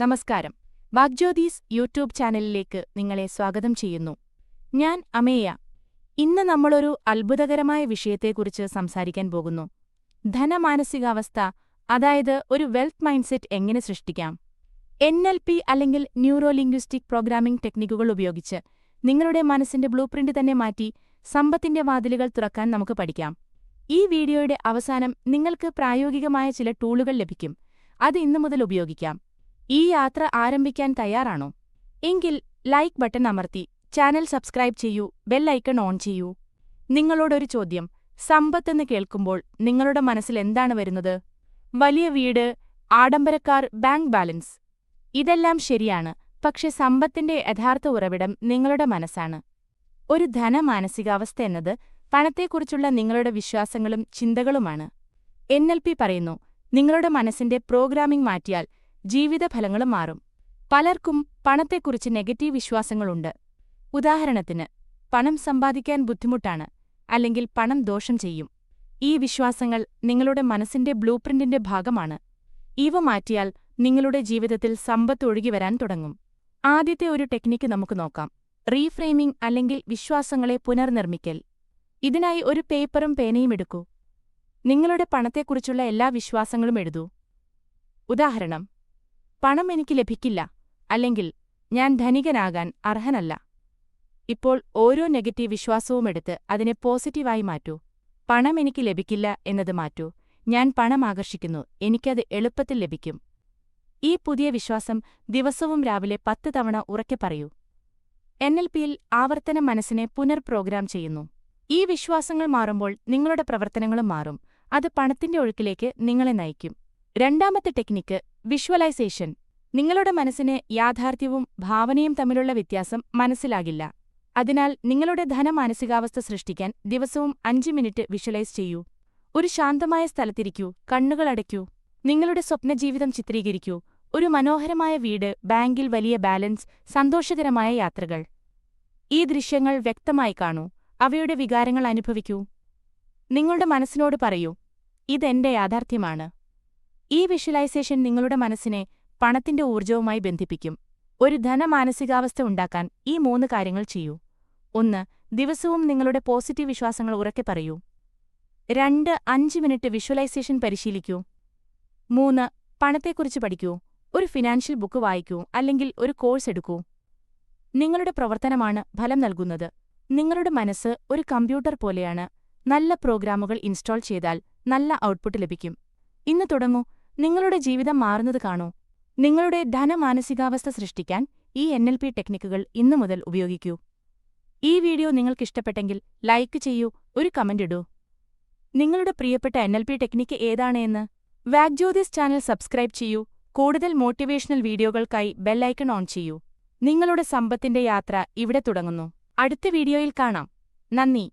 നമസ്കാരം. വാഗ്ജ്യോതീസ് യൂട്യൂബ് ചാനലിലേക്ക് നിങ്ങളെ സ്വാഗതം ചെയ്യുന്നു. ഞാൻ അമേയ. ഇന്ന് നമ്മളൊരു അത്ഭുതകരമായ വിഷയത്തെക്കുറിച്ച് സംസാരിക്കാൻ പോകുന്നു. ധനമാനസികാവസ്ഥ അതായത് ഒരു വെൽത്ത് മൈൻഡ്സെറ്റ് എങ്ങനെ സൃഷ്ടിക്കാം? എൻ എൽ പി അല്ലെങ്കിൽ ന്യൂറോ ലിംഗ്വിസ്റ്റിക് പ്രോഗ്രാമിംഗ് ടെക്നിക്കുകൾ ഉപയോഗിച്ച് നിങ്ങളുടെ മനസ്സിന്റെ ബ്ലൂപ്രിന്റ് തന്നെ മാറ്റി സമ്പത്തിന്റെ വാതിലുകൾ തുറക്കാൻ നമുക്ക് പഠിക്കാം. ഈ വീഡിയോയുടെ അവസാനം നിങ്ങൾക്ക് പ്രായോഗികമായ ചില ടൂളുകൾ ലഭിക്കും. അത് ഇന്നു മുതൽ ഉപയോഗിക്കാം. ഈ യാത്ര ആരംഭിക്കാൻ തയ്യാറാണോ? എങ്കിൽ ലൈക്ക് ബട്ടൺ അമർത്തി ചാനൽ സബ്സ്ക്രൈബ് ചെയ്യൂ ബെല്ലൈക്കൺ ഓൺ ചെയ്യൂ. നിങ്ങളോടൊരു ചോദ്യം സമ്പത്തെന്ന് കേൾക്കുമ്പോൾ നിങ്ങളുടെ മനസ്സിൽ എന്താണ് വരുന്നത്? വലിയ വീട് ആഡംബരക്കാർ ബാങ്ക് ബാലൻസ്. ഇതെല്ലാം ശരിയാണ് പക്ഷെ സമ്പത്തിന്റെ യഥാർത്ഥ ഉറവിടം നിങ്ങളുടെ മനസ്സാണ്. ഒരു ധനമാനസികാവസ്ഥ എന്നത് പണത്തെക്കുറിച്ചുള്ള നിങ്ങളുടെ വിശ്വാസങ്ങളും ചിന്തകളുമാണ്. എൻ എൽ പി പറയുന്നു നിങ്ങളുടെ മനസ്സിന്റെ പ്രോഗ്രാമിംഗ് മാറ്റിയാൽ ജീവിതഫലങ്ങളും മാറും. പലർക്കും പണത്തെക്കുറിച്ച് നെഗറ്റീവ് വിശ്വാസങ്ങളുണ്ട്. ഉദാഹരണത്തിന് പണം സമ്പാദിക്കാൻ ബുദ്ധിമുട്ടാണ് അല്ലെങ്കിൽ പണം ദോഷം ചെയ്യും. ഈ വിശ്വാസങ്ങൾ നിങ്ങളുടെ മനസ്സിന്റെ ബ്ലൂപ്രിന്റിന്റെ ഭാഗമാണ്. ഇവ മാറ്റിയാൽ നിങ്ങളുടെ ജീവിതത്തിൽ സമ്പത്ത് ഒഴുകി വരാൻ തുടങ്ങും. ആദ്യത്തെ ഒരു ടെക്നിക്ക് നമുക്ക് നോക്കാം. റീഫ്രെയിമിംഗ് അല്ലെങ്കിൽ വിശ്വാസങ്ങളെ പുനർനിർമ്മിക്കൽ. ഇതിനായി ഒരു പേപ്പറും പേനയും എടുക്കൂ. നിങ്ങളുടെ പണത്തെക്കുറിച്ചുള്ള എല്ലാ വിശ്വാസങ്ങളും എഴുതൂ. ഉദാഹരണം പണം എനിക്ക് ലഭിക്കില്ല അല്ലെങ്കിൽ ഞാൻ ധനികനാകാൻ അർഹനല്ല. ഇപ്പോൾ ഓരോ നെഗറ്റീവ് വിശ്വാസവും എടുത്ത് അതിനെ പോസിറ്റീവായി മാറ്റൂ. പണം എനിക്ക് ലഭിക്കില്ല എന്നത് മാറ്റൂ. ഞാൻ പണം ആകർഷിക്കുന്നു എനിക്കത് എളുപ്പത്തിൽ ലഭിക്കും. ഈ പുതിയ വിശ്വാസം ദിവസവും രാവിലെ പത്ത് തവണ ഉറക്കെ പറയൂ. എൻ എൽ പിയിൽ ആവർത്തന മനസ്സിനെ പുനർപ്രോഗ്രാം ചെയ്യുന്നു. ഈ വിശ്വാസങ്ങൾ മാറുമ്പോൾ നിങ്ങളുടെ പ്രവർത്തനങ്ങളും മാറും. അത് പണത്തിന്റെ ഒഴുക്കിലേക്ക് നിങ്ങളെ നയിക്കും. രണ്ടാമത്തെ ടെക്നിക്ക് വിഷ്വലൈസേഷൻ. നിങ്ങളുടെ മനസ്സിന് യാഥാർത്ഥ്യവും ഭാവനയും തമ്മിലുള്ള വ്യത്യാസം മനസ്സിലാകില്ല. അതിനാൽ നിങ്ങളുടെ ധനമാനസികാവസ്ഥ സൃഷ്ടിക്കാൻ ദിവസവും അഞ്ച് മിനിറ്റ് വിഷ്വലൈസ് ചെയ്യൂ. ഒരു ശാന്തമായ സ്ഥലത്തിരിക്കൂ കണ്ണുകളടയ്ക്കൂ നിങ്ങളുടെ സ്വപ്നജീവിതം ചിത്രീകരിക്കൂ. ഒരു മനോഹരമായ വീട് ബാങ്കിൽ വലിയ ബാലൻസ് സന്തോഷകരമായ യാത്രകൾ. ഈ ദൃശ്യങ്ങൾ വ്യക്തമായി കാണൂ. അവയുടെ വികാരങ്ങൾ അനുഭവിക്കൂ. നിങ്ങളുടെ മനസ്സിനോട് പറയൂ ഇതെന്റെ യാഥാർത്ഥ്യമാണ്. ഈ വിഷ്വലൈസേഷൻ നിങ്ങളുടെ മനസ്സിനെ പണത്തിന്റെ ഊർജവുമായി ബന്ധിപ്പിക്കും. ഒരു ധനമാനസികാവസ്ഥ ഉണ്ടാക്കാൻ ഈ മൂന്ന് കാര്യങ്ങൾ ചെയ്യൂ. ഒന്ന് ദിവസവും നിങ്ങളുടെ പോസിറ്റീവ് വിശ്വാസങ്ങൾ ഉറക്കെ പറയൂ. രണ്ട് അഞ്ച് മിനിറ്റ് വിഷ്വലൈസേഷൻ പരിശീലിക്കൂ. മൂന്ന് പണത്തെക്കുറിച്ച് പഠിക്കൂ. ഒരു ഫിനാൻഷ്യൽ ബുക്ക് വായിക്കൂ അല്ലെങ്കിൽ ഒരു കോഴ്സ് എടുക്കൂ. നിങ്ങളുടെ പ്രവർത്തനമാണ് ഫലം നൽകുന്നത്. നിങ്ങളുടെ മനസ്സ് ഒരു കമ്പ്യൂട്ടർ പോലെയാണ്. നല്ല പ്രോഗ്രാമുകൾ ഇൻസ്റ്റാൾ ചെയ്താൽ നല്ല ഔട്ട്പുട്ട് ലഭിക്കും. ഇന്ന് തുടങ്ങൂ. നിങ്ങളുടെ ജീവിതം മാറുന്നത് കാണൂ. നിങ്ങളുടെ ധനമാനസികാവസ്ഥ സൃഷ്ടിക്കാൻ ഈ എൻ എൽ പി ടെക്നിക്കുകൾ ഇന്നു മുതൽ ഉപയോഗിക്കൂ. ഈ വീഡിയോ നിങ്ങൾക്കിഷ്ടപ്പെട്ടെങ്കിൽ ലൈക്ക് ചെയ്യൂ ഒരു കമന്റ് ഇടൂ. നിങ്ങളുടെ പ്രിയപ്പെട്ട എൻ എൽ പി ടെക്നിക്ക് ഏതാണ് എന്ന് വാഗ്ജ്യോതിസ് ചാനൽ സബ്സ്ക്രൈബ് ചെയ്യൂ കൂടുതൽ മോട്ടിവേഷണൽ വീഡിയോകൾക്കായി ബെല്ലൈക്കൺ ഓൺ ചെയ്യൂ. നിങ്ങളുടെ സമ്പത്തിന്റെ യാത്ര ഇവിടെ തുടങ്ങുന്നു. അടുത്ത വീഡിയോയിൽ കാണാം. നന്ദി.